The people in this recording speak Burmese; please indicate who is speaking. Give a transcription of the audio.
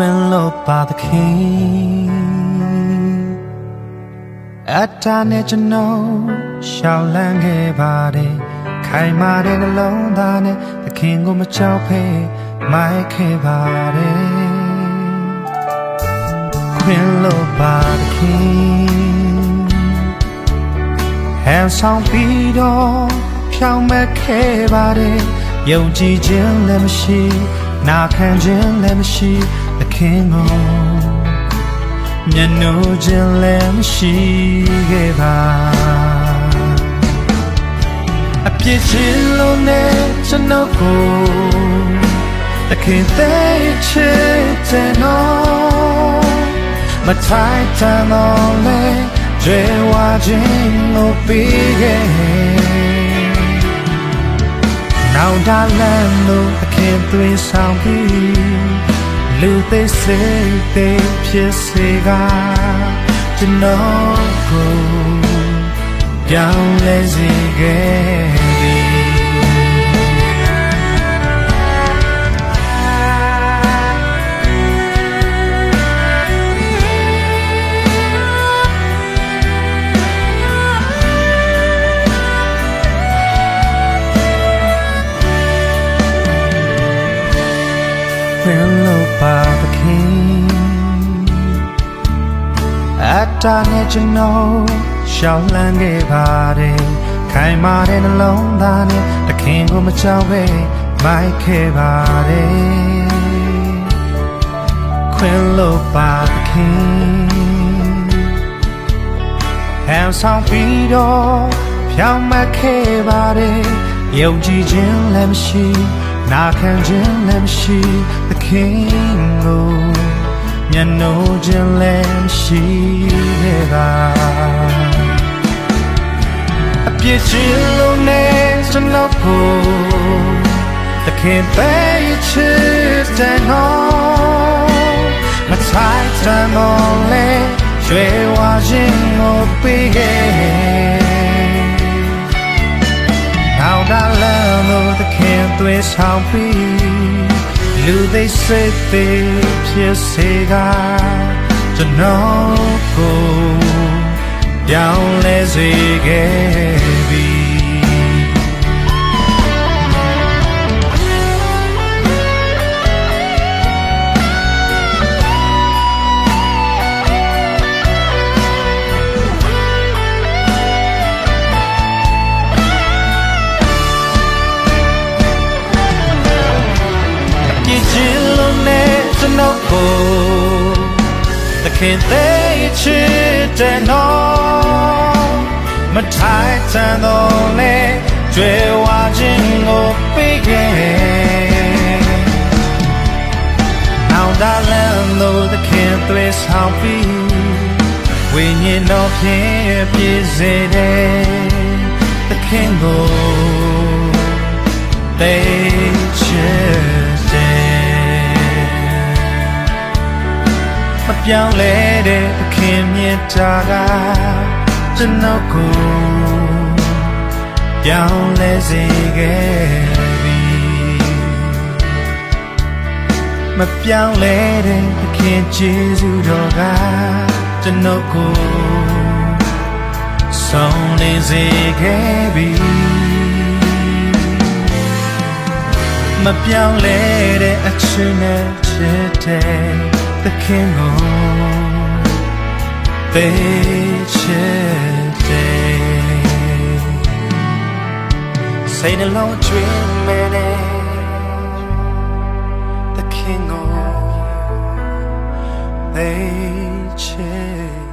Speaker 1: ခွင်လို့ပါသခင်အတ္တနဲ့ကျွန်တော်ရှောင်လန်းခဲ့ပါတယ်ခိုင်မာတဲ့နှလုံးသားနဲ့သခင်ကိုမကြောက်ဖဲမိုက်ခဲ့ပါတယ်ခွင်လို့ပါသခင်ဟန်ဆောင်ပြီးတော့ဖြောင်းမခဲ့ပါတယ်ယုံကြည်ခြင်းလည်းမရှိနာခံခြင်းလည်းမရှိသ ခင်ကိုမျက်နှာခြင်းလည်းမရှိခဲ့ပါအပြစ်ချင်းလုံးနဲ့ကျွန်တော်ကိုသခင်သေးချစ်တဲ့နော်မထိုက်တန်တော့လေကျွေးဝခြင်းကိုပြီးခဲ့နောင်တလန်းလို့အခင်သွေးဆောင်ပြီး လူသိစိတ်သိဖြစ်စေကကျွန်တော်ကိုပြောင်းလဲစေခဲ့သည်ခွင်လို့ ပါသခင်အတ္တနဲ့ကျွန်တော်ရှောင်လန်းခဲ့ပါတယ်ခိုင်မာတဲ့နှလုံးသားနဲ့သခင်ကိုမကြောက်ပဲမိုက်ခဲ့ပါတယ်ခွင်လို့ပါသခင်ဟန်ဆောင်ပြီးတော့ဖြောင်းမခဲ့ပါတယ်ယုံကြည်ခြင်းလည်းမရှိနာခံခြင်းလည်းမရှိသခင်ကို မျက်နှာခြင်းလည်းမရှိခဲ့ပါအပြစ်ချင်းလုံးနဲ့ကျွန်တော်ကိုသခင်ပဲချစ်တဲ့နော်မထိုက်တန်တော့လေရွှေဝါခြင်းကိုပေးခဲ့ Now that love the can't do is how we လူသိစိတ်သေးဖြစ်စေကကျွန်တော်ကိုပြောင်းလဲစေခဲ့ ခင်သေးချစ်တဲ့နော်မထိုက်တန်တော့လေကျွဲဝါခြင်းကိုပေးခဲ့နောက်ဒါလန်လို့သခင်သွေးဆောင်ပြီးဝိညာဉ်တော်ဖြင့်ပြည့်စေတဲ့သခင်ကို they changed ပြောင်းလဲတဲ့ခင်မြတ်တာကကျွန်တော်ကိုပြောင်းလဲစေခဲ့ပြီမပြောင်းလဲတဲ့ခင်ကျေးဇူးတော်ကကျွန်တော်ကိုဆုံးနေစေခဲ့ပြီမပြောင်းလဲတဲ့အချင်းနဲ့ချစ်တဲ့ သခင်ကိုသိချစ်တဲ့စိတ်နှလုံးကျွေးမဲတဲ့သခင်ကိုသိချစ်